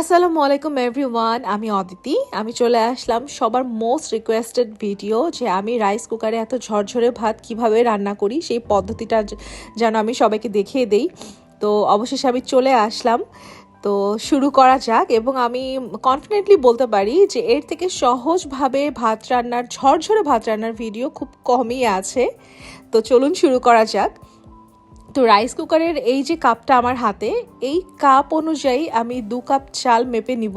আসসালামু আলাইকুম এভরিওয়ান আমি অদিতি। আমি চলে আসলাম সবার মোস্ট রিকোয়েস্টেড ভিডিও যে আমি রাইস কুকারে এত ঝরঝরে ভাত কীভাবে রান্না করি, সেই পদ্ধতিটা যেন আমি সবাইকে দেখিয়ে দেই। তো অবশেষে আমি চলে আসলাম। তো শুরু করা যাক এবং আমি কনফিডেন্টলি বলতে পারি যে এর থেকে সহজভাবে ভাত রান্নার, ঝরঝরে ভাত রান্নার ভিডিও খুব কমই আছে। তো চলুন শুরু করা যাক। তো রাইস কুকারের এই যে কাপটা আমার হাতে, এই কাপ অনুযায়ী আমি দু কাপ চাল মেপে নিব।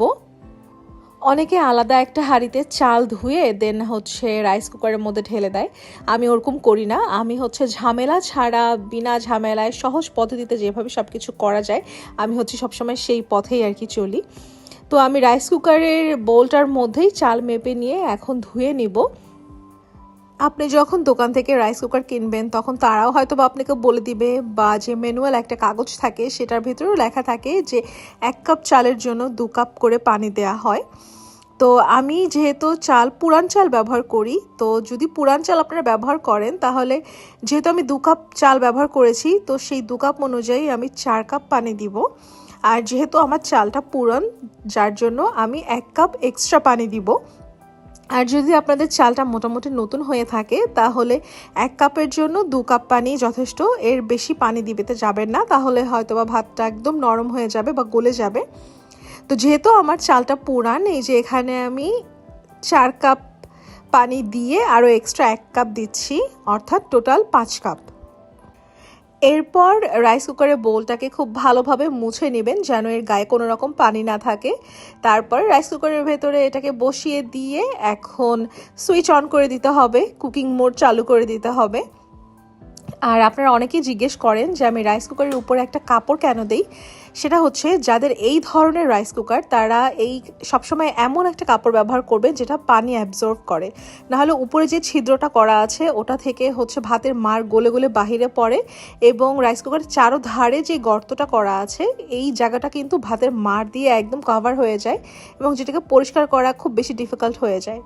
অনেকে আলাদা একটা হাঁড়িতে চাল ধুয়ে দেন হচ্ছে রাইস কুকারের মধ্যে ঢেলে দেয়। আমি ওরকম করি না। আমি হচ্ছে ঝামেলা ছাড়া, বিনা ঝামেলায়, সহজ পদ্ধতিতে যেভাবে সব কিছু করা যায়, আমি হচ্ছে সবসময় সেই পথেই আর কি চলি। তো আমি রাইস কুকারের বোলটার মধ্যেই চাল মেপে নিয়ে এখন ধুয়ে নিব। আপনি যখন দোকান থেকে রাইস কুকার কিনবেন, তখন তারাও হয়তো বা আপনাকে বলে দিবে বা যে ম্যানুয়াল একটা কাগজ থাকে, সেটার ভিতরেও লেখা থাকে যে এক কাপ চালের জন্য দু কাপ করে পানি দেওয়া হয়। তো আমি যেহেতু চাল, পুরান চাল ব্যবহার করি, তো যদি পুরান চাল আপনারা ব্যবহার করেন, তাহলে যেহেতু আমি দু কাপ চাল ব্যবহার করেছি, তো সেই দু কাপ অনুযায়ী আমি চার কাপ পানি দিব। আর যেহেতু আমার চালটা পুরান, যার জন্য আমি এক কাপ এক্সট্রা পানি দিব। আর যদি আপনাদের চালটা মোটামুটি নতুন হয়ে থাকে, তাহলে এক কাপের জন্য দু কাপ পানি যথেষ্ট। এর বেশি পানি দিবেতে যাবেন না, তাহলে হয়তো বা ভাতটা একদম নরম হয়ে যাবে বা গলে যাবে। তো যেহেতু আমার চালটা পুরান, এই যে এখানে আমি চার কাপ পানি দিয়ে আরও এক্সট্রা এক কাপ দিচ্ছি, অর্থাৎ টোটাল পাঁচ কাপ। এরপর রাইস কুকারে বোলটাকে খুব ভালোভাবে মুছে নেবেন যেন এর গায়ে কোনো রকম পানি না থাকে। তারপর রাইস কুকারের ভেতরে এটাকে বসিয়ে দিয়ে এখন সুইচ অন করে দিতে হবে কুকিং মোড চালু করে দিতে হবে। আর আপনারা অনেকেই জিজ্ঞেস করেন যে আমি রাইস কুকারের উপরে একটা কাপড় কেন দেই? সেটা হচ্ছে যাদের এই ধরনের রাইস কুকার তারা এই সবসময় এমন একটা কাপড় ব্যবহার করবে যেটা পানি অ্যাবজর্ব করে। নাহলে উপরে যে ছিদ্রটা করা আছে, ওটা থেকে হচ্ছে ভাতের মার গলে গলে বাহিরে পড়ে এবং রাইস কুকারের চারো ধারে যে গর্তটা করা আছে, এই জায়গাটা কিন্তু ভাতের মার দিয়ে একদম কভার হয়ে যায় এবং যেটাকে পরিষ্কার করা খুব বেশি ডিফিকাল্ট হয়ে যায়।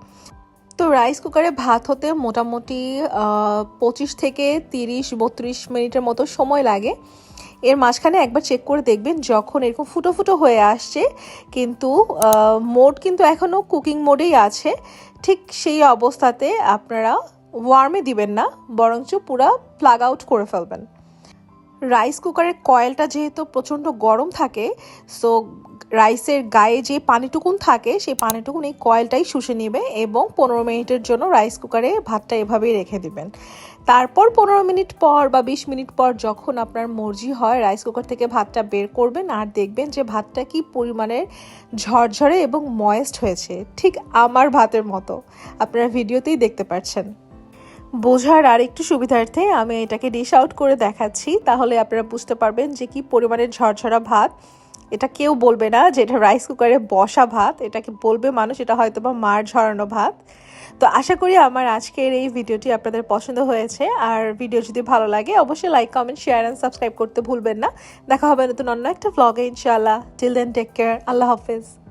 তো রাইস কুকারে ভাত হতে মোটামুটি পঁচিশ থেকে তিরিশ, বত্রিশ মিনিটের মতো সময় লাগে। এর মাঝখানে একবার চেক করে দেখবেন যখন এরকম ফুটো ফুটো হয়ে আসছে, কিন্তু মোড কিন্তু এখনও কুকিং মোডেই আছে। ঠিক সেই অবস্থাতে আপনারা ওয়ার্মে দিবেন না, বরঞ্চ পুরা প্লাগ আউট করে ফেলবেন। রাইস কুকারের কয়েলটা যেহেতু প্রচণ্ড গরম থাকে সো রাইসের গায়ে যে পানিটুকুন থাকে, সেই পানিটুকুন এই কয়েলটাই শুষে নেবে এবং পনেরো মিনিটের জন্য রাইস কুকারে ভাতটা এভাবেই রেখে দিবেন। তারপর পনেরো মিনিট পর বা বিশ মিনিট পর যখন আপনার মর্জি হয়, রাইস কুকার থেকে ভাতটা বের করবেন আর দেখবেন যে ভাতটা কি পরিমাণের ঝরঝরে এবং ময়েস্ট হয়েছে, ঠিক আমার ভাতের মতো। আপনারা ভিডিওতেই দেখতে পাচ্ছেন। বোঝার আর একটু সুবিধার্থে আমি এটাকে ডিশ আউট করে দেখাচ্ছি। তাহলে আপনারা বুঝতে পারবেন যে কি পরিমাণের ঝরঝরা ভাত এটা কেউ বলবে না যে এটা রাইস কুকারে বসা ভাত, এটাকে বলবে মানুষ, এটা হয়তো বা মার ঝরানো ভাত। তো আশা করি আমার আজকের এই ভিডিওটি আপনাদের পছন্দ হয়েছে। আর ভিডিও যদি ভালো লাগে, অবশ্যই like comment share and subscribe করতে ভুলবেন না। দেখা হবে নতুন অন্য একটা ভ্লগে ইনশাল্লাহ টিল দেন টেক কেয়ার আল্লাহ হাফেজ।